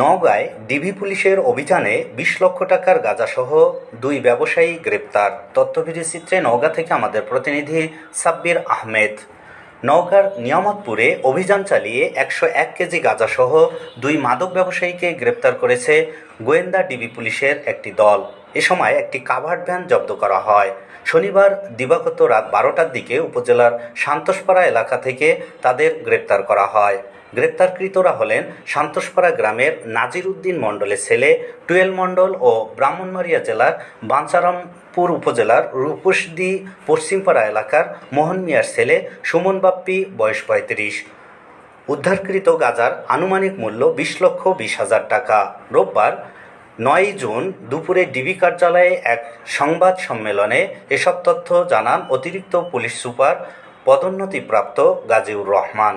নওগাঁয় DB পুলিশের অভিযানে বিশ লক্ষ টাকার গাঁজাসহ দুই ব্যবসায়ী গ্রেপ্তার। তথ্যভিডি চিত্রে নওগাঁ থেকে আমাদের প্রতিনিধি সাব্বির আহমেদ। নওগাঁর নিয়ামতপুরে অভিযান চালিয়ে একশো এক কেজি গাঁজাসহ দুই মাদক ব্যবসায়ীকে গ্রেপ্তার করেছে গোয়েন্দা ডিবি পুলিশের একটি দল। এ সময় একটি কাভার্ড ভ্যান জব্দ করা হয়। শনিবার দিবাগত রাত বারোটার দিকে উপজেলার সান্তোষপাড়া এলাকা থেকে তাদের গ্রেপ্তার করা হয়। গ্রেপ্তারকৃতরা হলেন সান্তোষপাড়া গ্রামের নাজির উদ্দিন মণ্ডলের ছেলে, টুয়েল মণ্ডল ও ব্রাহ্মণবাড়িয়া জেলার বাঞ্চারামপুর উপজেলার রূপসদি পশ্চিমপাড়া এলাকার মোহন মিয়ার ছেলে সুমন বাপ্পি, বয়স পঁয়ত্রিশ। উদ্ধারকৃত গাজার আনুমানিক মূল্য বিশ লক্ষ বিশ হাজার টাকা। রোববার নয় জুন দুপুরে ডিবি কার্যালয়ে এক সংবাদ সম্মেলনে এসব তথ্য জানান অতিরিক্ত পুলিশ সুপার পদোন্নতিপ্রাপ্ত গাজীউর রহমান।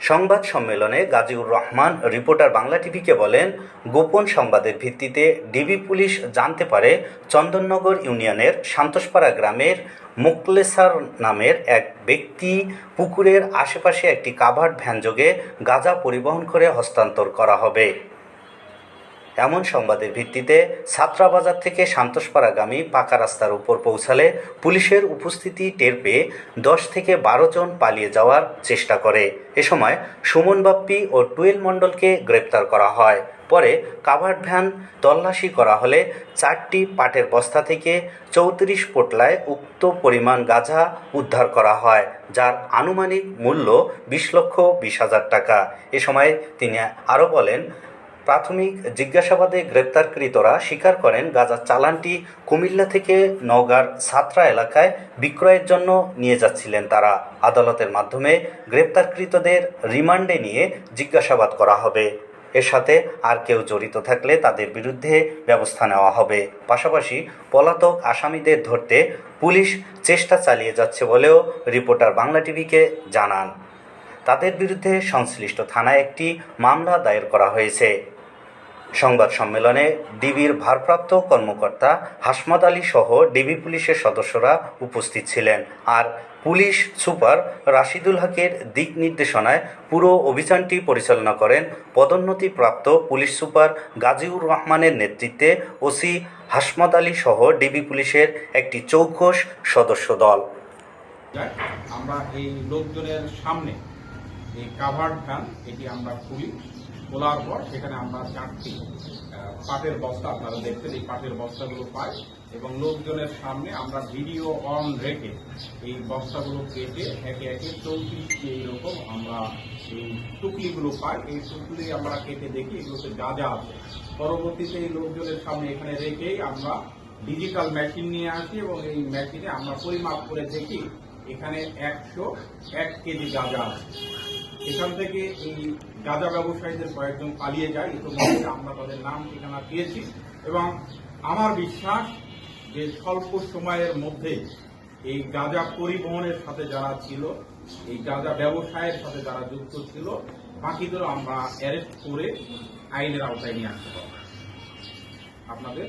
সংবাদ সম্মেলনে গাজীউর রহমান, রিপোর্টার বাংলা টিভিকে বলেন, গোপন সংবাদের ভিত্তিতে ডিবি পুলিশ জানতে পারে চন্দননগর ইউনিয়নের সান্তোষপাড়া গ্রামের মোকলেসার নামের এক ব্যক্তি পুকুরের আশেপাশে একটি কাভার্ড ভ্যানযোগে গাঁজা পরিবহন করে হস্তান্তর করা হবে। এমন সংবাদের ভিত্তিতে ছাত্রাবাজার থেকে সান্তোষপাড়াগামী পাকা রাস্তার উপর পৌঁছালে পুলিশের উপস্থিতি টের পেয়ে দশ থেকে বারো জন পালিয়ে যাওয়ার চেষ্টা করে। এ সময় সুমন বাপ্পি ও টুয়েল মণ্ডলকে গ্রেপ্তার করা হয়। পরে কাভার্ড ভ্যান তল্লাশি করা হলে চারটি পাটের বস্তা থেকে চৌত্রিশ পোটলায় উক্ত পরিমাণ গাঁজা উদ্ধার করা হয়, যার আনুমানিক মূল্য বিশ লক্ষ বিশ হাজার টাকা। এ সময় তিনি আরও বলেন প্রাথমিক জিজ্ঞাসাবাদে গ্রেপ্তারকৃতরা স্বীকার করেন গাজার চালানটি কুমিল্লা থেকে নওগাঁর ছাত্রা এলাকায় বিক্রয়ের জন্য নিয়ে যাচ্ছিলেন। তারা আদালতের মাধ্যমে গ্রেপ্তারকৃতদের রিমান্ডে নিয়ে জিজ্ঞাসাবাদ করা হবে। এর সাথে আর কেউ জড়িত থাকলে তাদের বিরুদ্ধে ব্যবস্থা নেওয়া হবে। পাশাপাশি পলাতক আসামিদের ধরতে পুলিশ চেষ্টা চালিয়ে যাচ্ছে বলেও রিপোর্টার বাংলা টিভিকে জানান। তাদের বিরুদ্ধে সংশ্লিষ্ট থানায় একটি মামলা দায়ের করা হয়েছে। সংবাদ সম্মেলনে ডিবির ভারপ্রাপ্ত কর্মকর্তা হাসমত আলী সহ ডিবি পুলিশের সদস্যরা উপস্থিত ছিলেন। আর পুলিশ সুপার রাশিদুল হকের দিক নির্দেশনায় পুরো অভিযানটি পরিচালনা করেন পদোন্নতিপ্রাপ্ত পুলিশ সুপার গাজীউর রহমানের নেতৃত্বে ওসি হাসমত আলী সহ ডিবি পুলিশের একটি চৌকস সদস্য দল। আমরা এই লোকজনের সামনে এই কাভার্ড ভ্যান এটি আমরা খুলি। খোলার পর সেখানে আমরা চারটি পাটের বস্তা আপনারা দেখছেন, এই পাটের বস্তাগুলো পাই এবং লোকজনের সামনে আমরা ভিডিও অন রেখে এই বস্তাগুলো কেটে একে একে চৌত্রিশটি এইরকম আমরা এই টুকলিগুলো পাই এই টুকলি আমরা কেটে দেখি, এগুলোতে যা যা আছে। পরবর্তীতে এই লোকজনের সামনে এখানে রেখেই আমরা ডিজিটাল মেশিন নিয়ে আসি এবং এই মেশিনে আমরা পরিমাপ করে দেখি এখানে একশো এক কেজি গাঁজা এখান থেকে এই গাঁজা ব্যবসায়ীদের কয়েকজন পালিয়ে যায়। ইতিমধ্যে আমরা তাদের নাম, ঠিকানা পেয়েছি এবং আমার বিশ্বাস যে স্বল্প সময়ের মধ্যে এই গাঁজা পরিবহনের সাথে যারা ছিল, এই গাঁজা ব্যবসায়ের সাথে যারা যুক্ত ছিল, বাকিদেরও আমরা অ্যারেস্ট করে আইনের আওতায় নিয়ে আসতে পারব। আপনাদের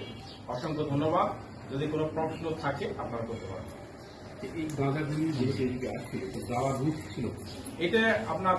অসংখ্য ধন্যবাদ। যদি কোনো প্রশ্ন থাকে, আপনারা করতে পারেন এই গাঁজাগুলি যে এদিকে আসছিল যাওয়ার রুট ছিল এটা আপনার